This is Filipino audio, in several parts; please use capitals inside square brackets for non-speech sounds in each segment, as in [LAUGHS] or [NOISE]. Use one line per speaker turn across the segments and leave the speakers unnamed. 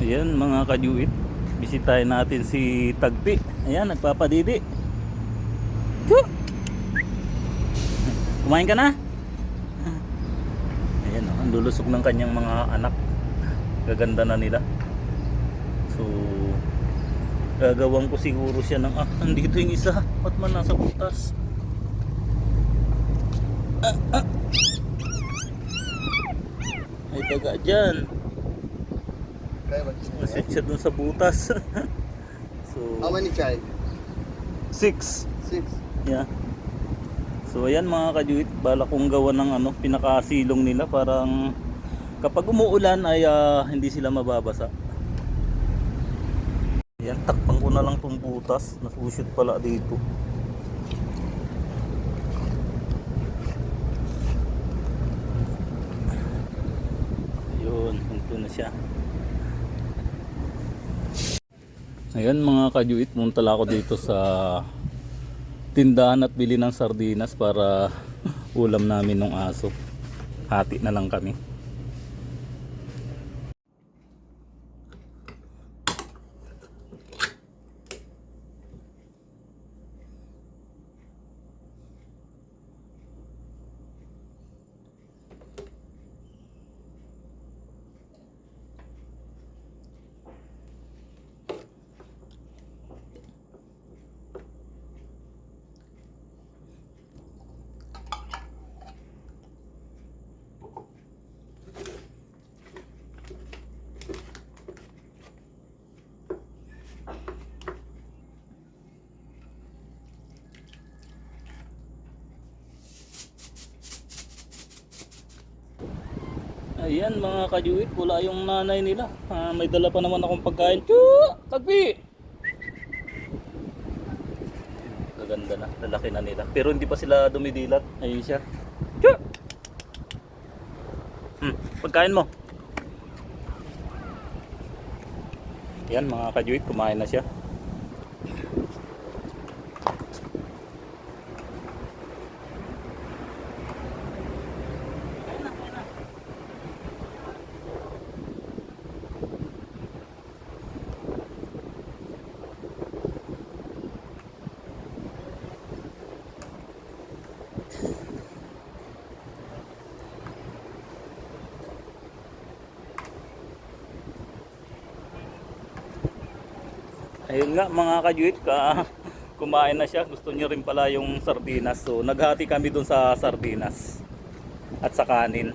Ayan mga kajuit. Bisitahin natin si Tagpi. Ayan, nagpapadidi. Kumain ka na? Ayan, oh, ang lulusok ng kanyang mga anak. Gaganda na nila. So, gagawin ko siguro siya ng, ah, andito yung isa. Ba't man nasa butas? Ah, ah. Ay, taga dyan.
Ba?
siya? Dun sa butas. [LAUGHS] so,
How many child?
six.
Six.
Yeah. So ayan mga kajuit, bala kong gawa ng ano, pinakasilong nila parang kapag umuulan ay ah, hindi sila mababasa. Ayan, takpan ko na lang tong butas, nasushoot pala dito. Ayun, ito na siya. Ayan mga kajuit, munta ako dito sa tindahan at bili ng sardinas para [LAUGHS] ulam namin ng aso. Hati na lang kami. Ayan mga kajuit, wala yung nanay nila. Ah, may dala pa naman akong pagkain. Chu! Tagpi! Gaganda na, lalaki na nila. Pero hindi pa sila dumidilat. Ayun siya. Chu! Hmm, pagkain mo. Yan mga kajuit, kumain na siya. Ayun nga mga kajuit, ka, [LAUGHS] kumain na siya. Gusto niya rin pala yung sardinas. So naghati kami dun sa sardinas at sa kanin.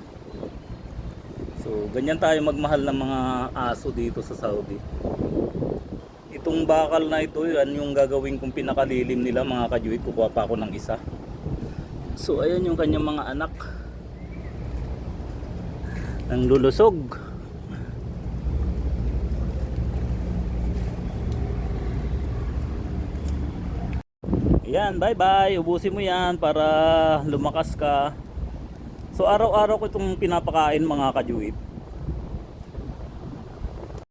So ganyan tayo magmahal ng mga aso dito sa Saudi. Itong bakal na ito, yan yung gagawin kong pinakalilim nila mga kajuit. Kukuha pa ako ng isa. So ayan yung kanyang mga anak. Ang lulusog. Yan, bye-bye. Ubusin mo yan para lumakas ka. So araw-araw ko itong pinapakain mga kajuit.